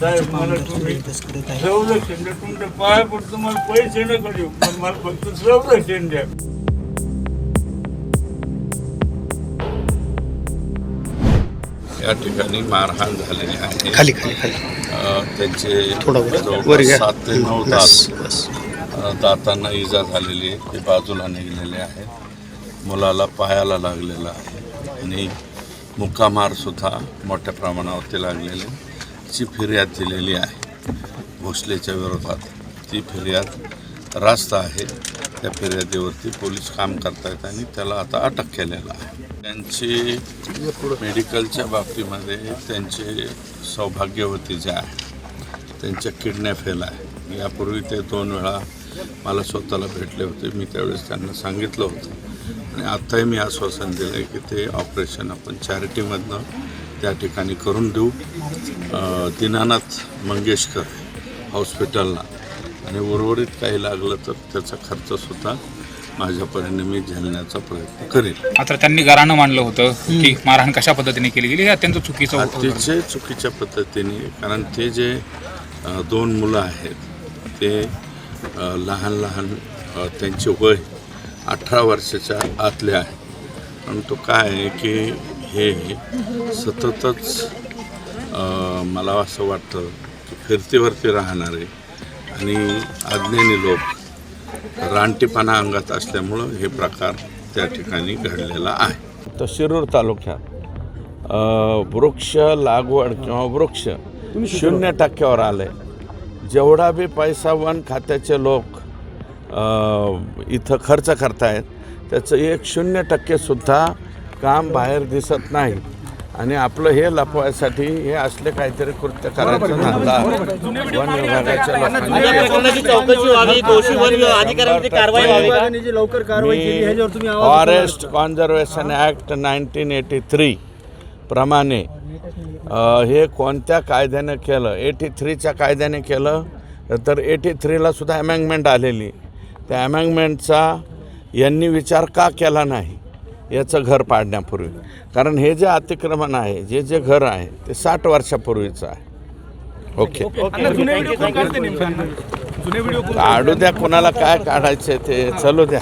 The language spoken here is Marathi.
साहेब मला तुम्ही संरक्षण द्या तुमच्या पाया पडतो मला पैसे नका देऊ पण मला फक्त संरक्षण द्या या ठिकाणी मारहाण झालेली आहे. खाली खाली खाली. अ, त्यांचे जवळपास. सात ते नऊ बस, तास दातांना इजा झालेली आहे. ते बाजूला निघलेले आहेत मुलाला पायाला लागलेला आहे. आणि मुक्कामार सुद्धा मोठ्या प्रमाणावरती लागलेले. ची फिर्याद दिलेली आहे. भोसलेच्या विरोधात ती फिर्याद रास्त आहे. त्या फिर्यादीवरती पोलीस काम करतायत आणि त्याला आता अटक केलेलं आहे. त्यांची मेडिकलच्या बाबतीमध्ये त्यांचे सौभाग्यवती जे आहे. त्यांच्या किडन्या फेल आहे. यापूर्वी ते दोन वेळा मला स्वतःला भेटले होते. मी त्यावेळेस त्यांना सांगितलं होतं. आणि आत्ताही मी आश्वासन दिलं आहे की ते ऑपरेशन आपण चॅरिटीमधनं त्या ठिकाणी करून देऊ. दीनानाथ मंगेशकर हॉस्पिटलला. आणि उर्वरित काही लागलं तर त्याचा खर्चसुद्धा माझ्यापर्यंत मी झेलण्याचा प्रयत्न करेन. मात्र त्यांनी गारानं मांडलं होतं की मारहाण कशा पद्धतीने केली गेली हे अत्यंत चुकीचं. अतिशय चुकीच्या पद्धतीने कारण ते जे दोन मुलं आहेत ते लहान लहान त्यांचे वय अठरा वर्षाच्या आतले आहे. परंतु काय आहे की हे सततच मला असं वाटतं की फिरतीवरती राहणारे आणि अज्ञानी लोक रानटीपणा अंगात असल्यामुळं हे प्रकार त्या ठिकाणी घडलेला आहे. तर शिरूर तालुक्यात अ, वृक्ष लागवड किंवा वृक्ष शून्य टक्क्यावर आले. जेवढा बी पैसा वन खात्याचे लोक इथं खर्च करतायत त्याचं एक शून्य टक्केसुद्धा काम बाहेर दिसत नाही. आणि आपलं हे लपवायसाठी हे असले काहीतरी कृत्य करायचं धंदा. वन विभागाच्या लोकांनी केला. प्रकरणाची चौकशी व्हावी दोषी वन अधिकाऱ्यांवरती कारवाई व्हावी. का? विभागाने जी लवकर कारवाई केली ह्याच्यावर तुम्ही आवाज forest conservation act nineteen eighty three प्रमाणे हे कोणत्या कायद्यानं केलं? एटी थ्रीच्या कायद्याने केलं? तर एटी थ्रीला सुद्धा अमेंडमेंट आलेली. त्या अमेंडमेंटचा यांनी विचार का केला नाही? याचं घर पाडण्यापूर्वी. कारण हे जे अतिक्रमण आहे जे जे घर आहे ते साठ वर्षापूर्वीचं आहे. ओके. जुने व्हिडिओ कोण काढते नेमकं? जुने व्हिडिओ काढू द्या कोणाला काय काढायचं ते चलू द्या.